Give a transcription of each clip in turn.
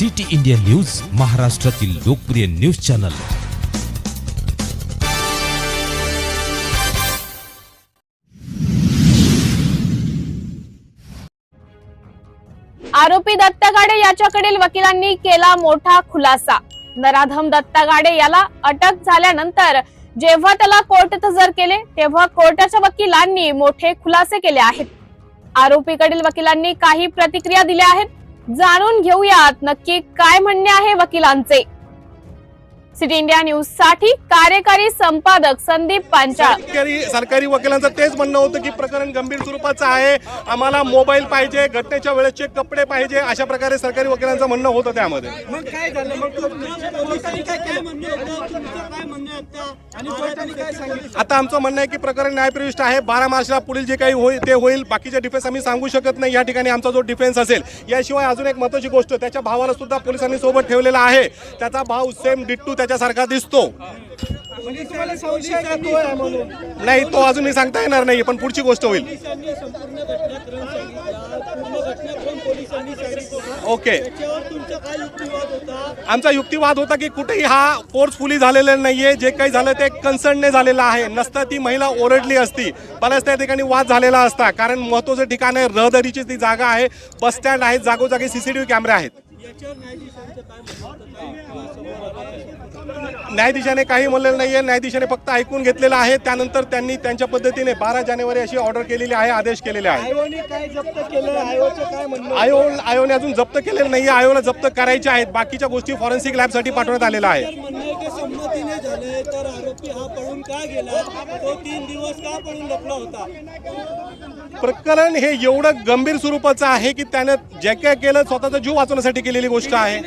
City India news महाराष्ट्रातील लोकप्रिय news channel. आरोपी दत्ता गाडे याच्याकडील वकिलांनी केला मोठा खुलासा. नराधम दत्ता गाडे याला अटक झाल्यानंतर जेव्हा त्याला कोर्टात हजर केले तेव्हा कोर्टाच्या वकिलांनी मोठे खुलासे केले आहेत. आरोपीकडील वकिलांनी काही प्रतिक्रिया दिल्या आहेत. जाणून घेऊयात नक्की काय म्हणणे आहे वकिलांचे. सिटी इंडिया न्यूजसाठी कार्यकारी संपादक संदीप पांचाळ. सरकारी सरकारी वकिलांचं तेच म्हणणं होतं की प्रकरण गंभीर स्वरूपाचं आहे. आम्हाला मोबाईल पाहिजे घटनेच्या वेळेसचे कपडे पाहिजे अशा प्रकारे सरकारी वकिलांचं म्हणणं होतं त्यामध्ये. मग काय झालं? मग तो- पोलिसांनी काय काय म्हणणं होतं? तुमचं काय म्हणणं आहे आता आणि कोर्टाने काय सांगितलं? आता आमचं म्हणणं आहे की प्रकरण न्यायप्रविष्ट आहे. बारा मार्चला पुढील जे काही होईल ते होईल. बाकीचे डिफेन्स आम्ही सांगू शकत नाही. या ठिकाणी आमचा जो डिफेन्स असेल याशिवाय अजून एक महत्वाची गोष्ट त्याच्या भावाला सुद्धा पोलिसांनी सोबत ठेवलेला आहे. त्याचा भाव सेम डिट्टू त्याच्यासारखा दिसतो. म्हणजे नाही? तो अजूनही सांगता येणार नाही पण पुढची गोष्ट होईल. ओके. आमचा युक्तिवाद होता की कुठेही हा फोर्सफुली झालेला नाहीये. जे काही झालं ते कन्सर्नने झालेलं आहे. नसता ती महिला ओरडली असती. बऱ्याच त्या ठिकाणी वाद झालेला असता. कारण महत्वाचं ठिकाण आहे रहदारीची ती जागा आहे. बस स्टँड आहे जागोजागी सीसीटीव्ही कॅमेरे आहेत. न्यायाधीशाने काही म्हणलेलं नाहीये. न्यायाधीशाने फक्त ऐकून घेतलेलं आहे. त्यानंतर त्यांनी त्यांच्या पद्धतीने बारा जानेवारी अशी ऑर्डर केलेली आहे आदेश केलेले आहे? आयोग आयोने अजून जप्त केलेलं नाहीये. आयोला जप्त करायचे आहेत. बाकीच्या गोष्टी फॉरेन्सिक लॅबसाठी पाठवण्यात आलेल्या आहे हा प्रकरण हे एवढं गंभीर स्वरूपाचं आहे की त्यानं जे काय केलं स्वतःचा जीव वाचवण्यासाठी केलेली गोष्ट आहे.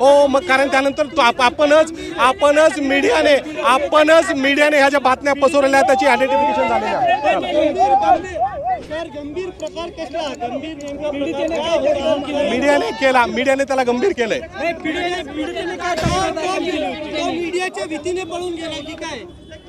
हो मग कारण त्यानंतर तो आप- आपणच आपणच मीडियाने आपणच मीडियाने ह्या ज्या बातम्या पसरवल्या त्याची आयडेंटिफिकेशन झालेली आहे? मीडियाने केला. मीडियाने त्याला गंभीर केलंय. मीडियाच्या भीतीने पळून गेला की काय?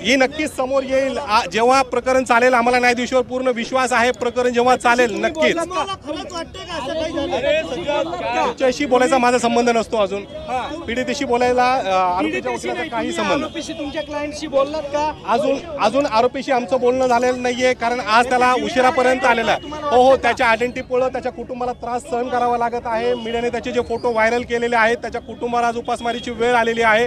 ही नक्कीच समोर येईल. जेव्हा प्रकरण चालेल आम्हाला न्यायाधीशावर पूर्ण विश्वास आहे. प्रकरण जेव्हा चालेल नक्कीच. त्याच्याशी बोलायचा माझा संबंध नसतो अजून. पीडितेशी बोलायला काही संबंध तुमच्या क्लायंटशी बोललात का? अजून अजून आरोपीशी आमचं बोलणं झालेलं नाहीये कारण आज त्याला उशिरापर्यंत आलेला आहे. हो हो त्याच्या आयडेंटिटीमुळं त्याच्या कुटुंबाला त्रास सहन करावा लागत आहे. मीडियाने त्याचे जे फोटो व्हायरल केलेले आहेत त्याच्या कुटुंबाला आज उपासमारीची वेळ आलेली आहे.